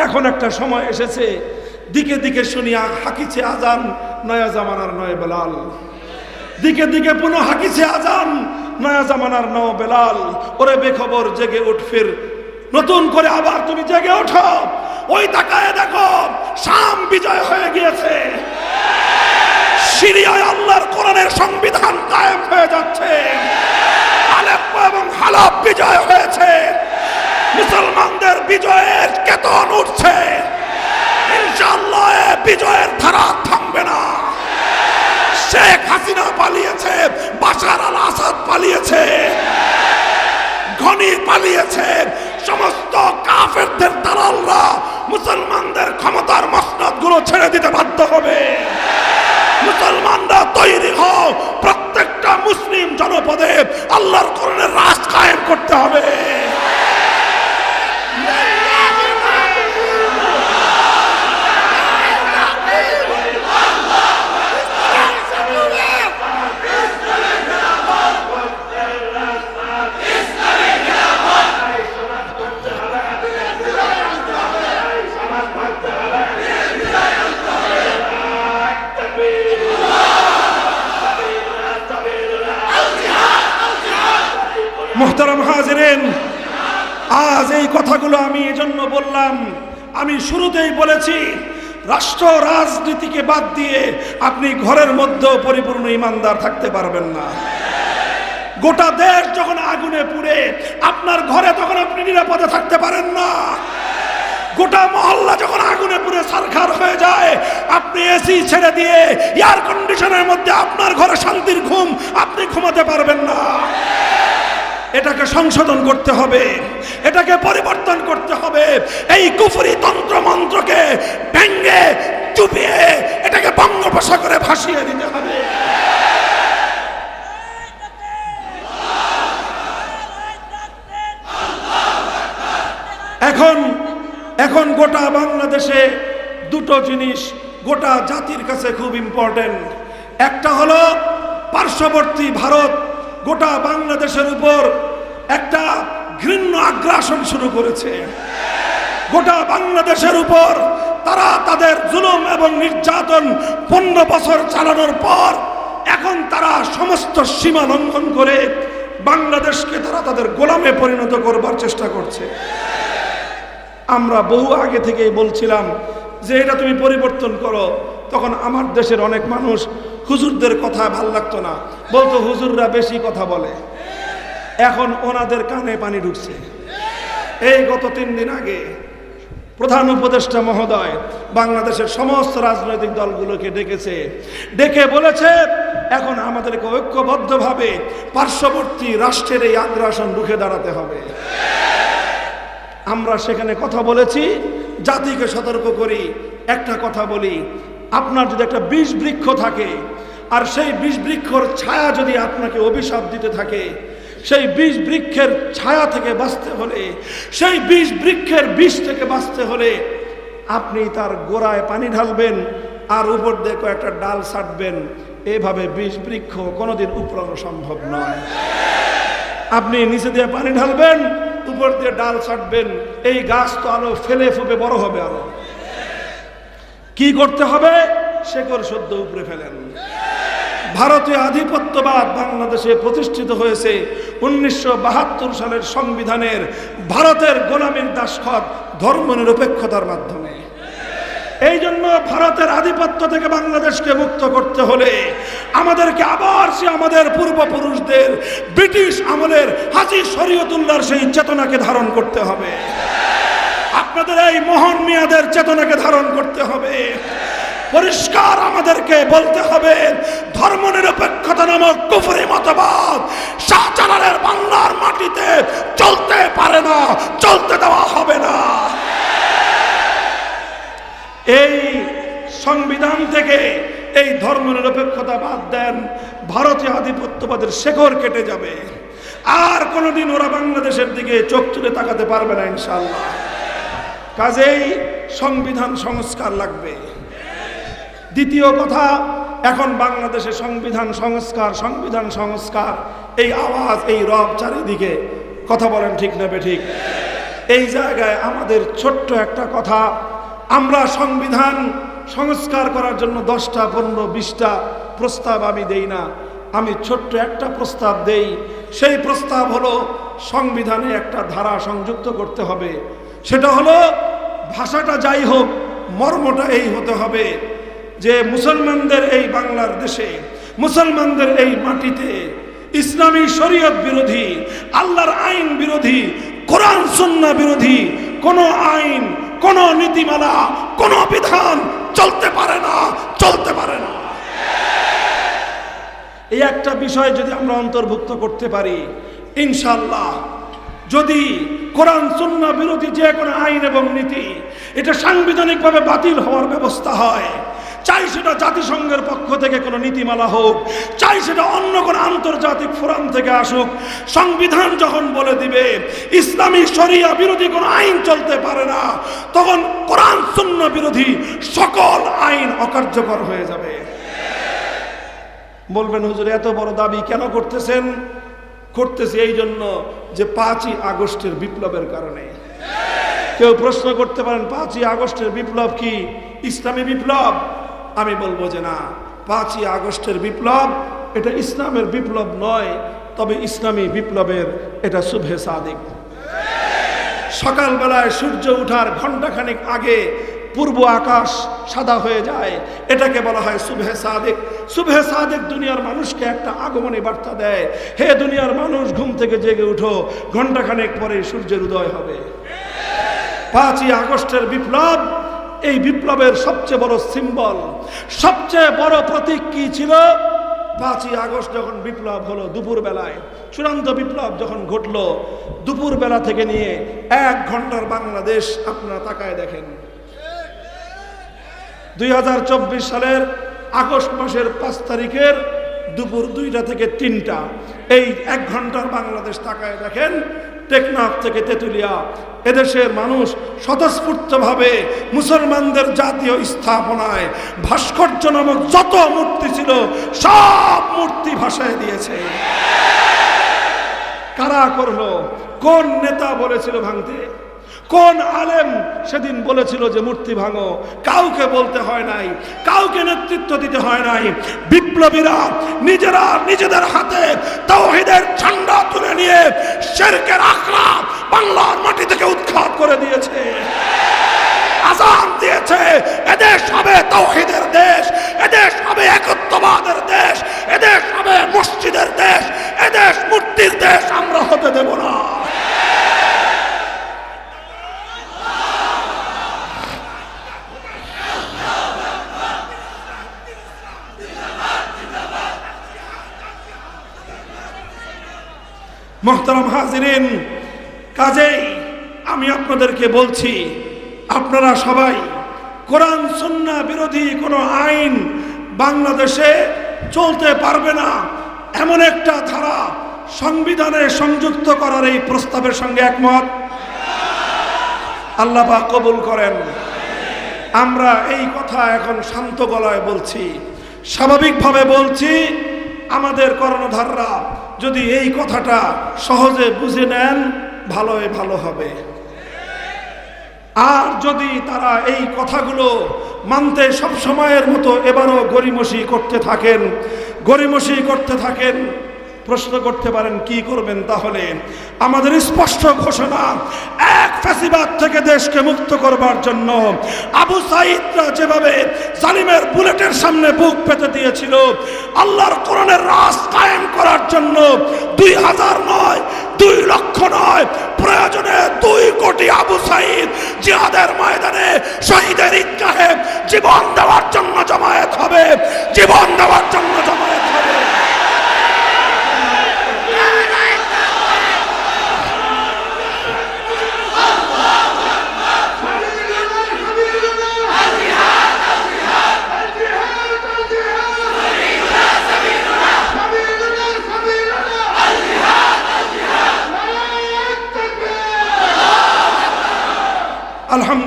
এখন একটা সময় এসেছে। দিকে দিকে শুনি আ- হাকিছে আজান, নয়া জামানার নয় বেলাল। দিকে দিকে পুনঃ হাকিছে আজান, নয়া জামানার নও বেলাল। ওরে বেখবর, জেগে উঠ ফির। নতুন করে আবার তুমি জেগে ওঠো। ওই তাকায় দেখো, শাম বিজয় হয়ে গিয়েছে। সিরিয়ায় আল্লাহর কোরআনের সংবিধান কায়েম হয়ে যাচ্ছে। আলেপ্পো এবং হালাপ বিজয় হয়েছে। মুসলমানদের বিজয়ের কেতন উঠছে। বিজয়ের ধারা থামবে না। শেখ হাসিনা পালিয়েছে, বাশার আল আসাদ পালিয়েছে, ঘনি পালিয়েছে। সমস্ত কাফেরদের দালালরা মুসলমানদের ক্ষমতার মসনদগুলো ছেড়ে দিতে বাধ্য হবে। মুসলমানরা তৈরি হও, প্রত্যেকটা মুসলিম জনপদে আল্লাহর কোরআনের রাজ কায়েম করতে হবে মোহতারাম হাজরেন আজ এই কথাগুলো আমি এজন্য বললাম। আমি শুরুতেই বলেছি, রাষ্ট্র রাজনীতিকে বাদ দিয়ে আপনি ঘরের মধ্যেও পরিপূর্ণ ইমানদার থাকতে পারবেন না। গোটা দেশ যখন আগুনে পুড়ে, আপনার ঘরে তখন আপনি নিরাপদে থাকতে পারেন না। গোটা মহল্লা যখন আগুনে পুড়ে সারখার হয়ে যায়, আপনি এসি ছেড়ে দিয়ে এয়ার কন্ডিশনের মধ্যে আপনার ঘরে শান্তির ঘুম, আপনি ঘুমাতে পারবেন না। এটাকে সংশোধন করতে হবে, এটাকে পরিবর্তন করতে হবে, এই কুফরি তন্ত্র মন্ত্রকে ভেঙ্গে চুপিয়ে, এটাকে বঙ্গোপসাগরে ভাসিয়ে দিতে হবে। এখন এখন গোটা বাংলাদেশে দুটো জিনিস গোটা জাতির কাছে খুব ইম্পর্টেন্ট একটা হলো পার্শ্ববর্তী ভারত গোটা বাংলাদেশের উপর একটা ঘৃণ্য আগ্রাসন শুরু করেছে। গোটা বাংলাদেশের উপর তারা তাদের জুলুম এবং নির্যাতন পনেরো বছর চালানোর পর এখন তারা সমস্ত সীমা লঙ্ঘন করে বাংলাদেশকে তারা তাদের গোলামে পরিণত করবার চেষ্টা করছে। আমরা বহু আগে থেকেই বলছিলাম যে এটা তুমি পরিবর্তন করো, তখন আমার দেশের অনেক মানুষ হুজুরদের কথা ভালো লাগতো না। বলতো, হুজুররা বেশি কথা বলে। এখন ওনাদের কানে পানি ঢুকছে। এই গত তিন দিন আগে প্রধান উপদেষ্টা মহোদয় বাংলাদেশের সমস্ত রাজনৈতিক দলগুলোকে ডেকেছে। ডেকে বলেছে, এখন আমাদেরকে ঐক্যবদ্ধভাবে পার্শ্ববর্তী রাষ্ট্রের এই আগ্রাসন রুখে দাঁড়াতে হবে। আমরা সেখানে কথা বলেছি, জাতিকে সতর্ক করি, একটা কথা বলি, আপনার যদি একটা বিষ বৃক্ষ থাকে আর সেই বিষ বৃক্ষর ছায়া যদি আপনাকে অভিশাপ দিতে থাকে, সেই বিষ বৃক্ষের ছায়া থেকে বাঁচতে হলে, সেই বিষ বৃক্ষের বিষ থেকে বাঁচতে হলে আপনি তার গোড়ায় পানি ঢালবেন আর উপর দিয়ে কয়েকটা ডাল ছাটবেন। এভাবে বিষ বৃক্ষ কোনোদিন উপড়ানো সম্ভব নয়। আপনি নিচে দিয়ে পানি ঢালবেন, উপর দিয়ে ডাল ছাটবেন, এই গাছ তো আলো ফেলে ফুপে বড় হবে আরও। কি করতে হবে? শেকড় সদ্য উপরে ফেলেন। ভারতীয় আধিপত্যবাদ বাংলাদেশে প্রতিষ্ঠিত হয়েছে। উনিশশো বাহাত্তর সালের সংবিধানের ভারতের গোলামীর দাসখত ধর্মনিরপেক্ষতার মাধ্যমে। এই জন্য ভারতের আধিপত্য থেকে বাংলাদেশকে মুক্ত করতে হলে আমাদেরকে আবার সে আমাদের পূর্বপুরুষদের ব্রিটিশ আমলের হাজি শরীয়তুল্লাহর সেই চেতনাকে ধারণ করতে হবে। আপনাদের এই মোহন মিয়াদের চেতনাকে ধারণ করতে হবে। পরিষ্কার আমাদেরকে বলতে হবে। ধর্ম নিরপেক্ষতা নামক কুফরি মতবাদ শাহজালালের বাংলার মাটিতে চলতে পারে না, চলতে দেওয়া হবে না। এই সংবিধান থেকে এই ধর্মনিরপেক্ষতা বাদ দেন, ভারতীয় আধিপত্যবাদের শেখর কেটে যাবে। আর কোনোদিন ওরা বাংলাদেশের দিকে চোখ তুলে তাকাতে পারবে না ইনশাল্লাহ কাজেই সংবিধান সংস্কার লাগবে। দ্বিতীয় কথা, এখন বাংলাদেশে সংবিধান সংস্কার সংবিধান সংস্কার। এই আওয়াজ, এই রব চারিদিকে, কথা বলেন ঠিক না ঠিক এই জায়গায় আমাদের ছোট্ট একটা কথা, আমরা সংবিধান সংস্কার করার জন্য দশটা, পনেরো, বিশটা প্রস্তাব আমি দেই না। আমি ছোট্ট একটা প্রস্তাব দেই, সেই প্রস্তাব হলো সংবিধানে একটা ধারা সংযুক্ত করতে হবে। সেটা হলো, ভাষাটা যাই হোক, মর্মটা এই হতে হবে। যে মুসলমানদের এই বাংলার দেশে, মুসলমানদের এই মাটিতে ইসলামী শরীয়ত বিরোধী, আল্লাহর আইন বিরোধী, কোরআন সুন্না বিরোধী, কোনো আইন, কোনো নীতিমালা, কোনো বিধান চলতে পারে না, চলতে পারে না। এই একটা বিষয় যদি আমরা অন্তর্ভুক্ত করতে পারি ইনশাল্লাহ যদি কোরআন সুন্না বিরোধী যে কোনো আইন এবং নীতি, এটা সাংবিধানিকভাবে বাতিল হওয়ার ব্যবস্থা হয় চাই সেটা জাতিসংঘের পক্ষ থেকে কোনো নীতিমালা হোক, চাই সেটা অন্য কোনো আন্তর্জাতিক ফোরাম থেকে আসুক, সংবিধান যখন বলে দিবে, ইসলামী শরিয়া বিরোধী কোনো আইন চলতে পারে না, তখন কোরআন শূন্য বিরোধী সকল আইন অকার্যকর হয়ে যাবে। বলবেন, হুজুর, এত বড় দাবি কেন করতেছেন? করতেছি এই জন্য যে পাঁচই আগস্টের বিপ্লবের কারণে। কেউ প্রশ্ন করতে পারেন, পাঁচই আগস্টের বিপ্লব কি? ইসলামী বিপ্লব? আমি বলব যে না, পাঁচই আগস্টের বিপ্লব এটা ইসলামের বিপ্লব নয়, তবে ইসলামী বিপ্লবের এটা শুভে সাদিক। সকালবেলায় সূর্য ওঠার ঘণ্টাখানিক আগে পূর্ব আকাশ সাদা হয়ে যায়, এটাকে বলা হয় শুভে সাদেক। শুভে সাদেক দুনিয়ার মানুষকে একটা আগমনী বার্তা দেয়, হে দুনিয়ার মানুষ, ঘুম থেকে জেগে উঠো, ঘণ্টাখানেক পরে সূর্যের উদয় হবে। পাঁচই আগস্টের বিপ্লব এই বিপ্লবের সবচেয়ে বড় সিম্বল, সবচেয়ে বড় প্রতীক কি ছিল? পাঁচই আগস্ট যখন বিপ্লব হলো দুপুর বেলায় চূড়ান্ত বিপ্লব যখন ঘটলো দুপুর বেলা থেকে নিয়ে এক ঘণ্টার বাংলাদেশ আপনারা তাকায় দেখেন। দুই হাজার চব্বিশ সালের আগস্ট মাসের পাঁচ তারিখের দুপুর দুইটা থেকে তিনটা, এই এক ঘণ্টার বাংলাদেশ তাকায় দেখেন, টেকনাফ থেকে তেঁতুলিয়া এদেশের মানুষ স্বতঃস্ফূর্তভাবে মুসলমানদের জাতীয় স্থাপনায় ভাস্কর্য নামক যত মূর্তি ছিল, সব মূর্তি ভাসায় দিয়েছে। কারা করল? কোন নেতা বলেছিল ভাঙতে? কোন আলেম সেদিন বলেছিল যে মূর্তি ভাঙো? কাউকে বলতে হয় নাই, কাউকে নেতৃত্ব দিতে হয় নাই। বিপ্লবীরা নিজেরা নিজেদের হাতে তাওহীদের ঝান্ডা তুলে নিয়ে শেরকের আখড়া বাংলার মাটি থেকে উৎখাত করে দিয়েছে। আজান দিয়েছে, এদেশ হবে তাওহীদের দেশ, এদেশ হবে একত্ববাদের দেশ, এদেশ হবে মসজিদের দেশ, এদেশ মূর্তির দেশ আমরা হতে দেব না। মোহতারাম হাজিরিন, কাজেই আমি আপনাদেরকে বলছি, আপনারা সবাই কোরআন, সন্না বিরোধী কোনো আইন বাংলাদেশে চলতে পারবে না। এমন একটা ধারা সংবিধানে সংযুক্ত করার এই প্রস্তাবের সঙ্গে একমত। আল্লাহ কবুল করেন। আমরা এই কথা এখন শান্ত গলায় বলছি। স্বাভাবিকভাবে বলছি, আমাদের কর্ণধাররা যদি এই কথাটা সহজে বুঝে নেন ভালোই ভালো হবে। আর যদি তারা এই কথাগুলো মানতে সব সময়ের মতো এবারও গরিমসি করতে থাকেন গরিমসি করতে থাকেন, প্রশ্ন করতে পারেন, কি করবেন তাহলে? আমাদের স্পষ্ট ঘোষণা এক ফ্যাসিবাদ থেকে দেশকে মুক্ত করবার জন্য আবু সাইদরা যেভাবে জালিমের বুলেটের সামনে বুক পেতে দিয়েছিল, আল্লাহর কোরআনের রাস কায়েম করার জন্য দুই হাজার নয়, দুই লক্ষ নয়, প্রয়োজনে দুই কোটি আবু সাইদ জিহাদের ময়দানে শহীদের ঈদগাহে জীবন দেওয়ার জন্য জমায়েত হবে, জীবন দেওয়ার জন্য জমায়েত হবে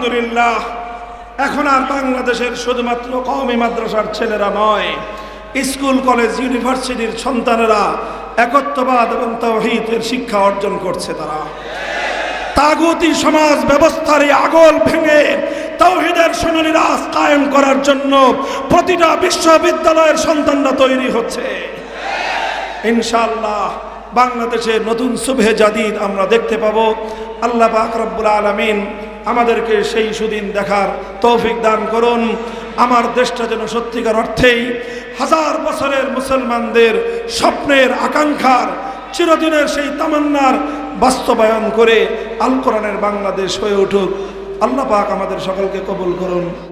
আলহামদুলিল্লাহ। এখন আর বাংলাদেশের শুধুমাত্র কওমি মাদ্রাসার ছেলেরা নয়, স্কুল, কলেজ, ইউনিভার্সিটির সন্তানেরা একত্ববাদ এবং তৌহিদের শিক্ষা অর্জন করছে তারা। তাগুতি সমাজ ব্যবস্থার আগল ভেঙে তৌহিদের সোনালী রাজ কায়েম করার জন্য প্রতিটা বিশ্ববিদ্যালয়ের সন্তানরা তৈরি হচ্ছে। ইনশাল্লাহ বাংলাদেশে নতুন সুভে জাদিদ আমরা দেখতে পাবো। আল্লাহ পাক রব্বুল আলমিন আমাদেরকে সেই সুদিন দেখার তৌফিক দান করুন। আমার দেশটা যেন সত্যিকার অর্থেই হাজার বছরের মুসলমানদের স্বপ্নের আকাঙ্ক্ষার, চিরদিনের সেই তামান্নার বাস্তবায়ন করে আল কোরআনের বাংলাদেশ হয়ে উঠুক। আল্লাহ পাক আমাদের সকলকে কবুল করুন।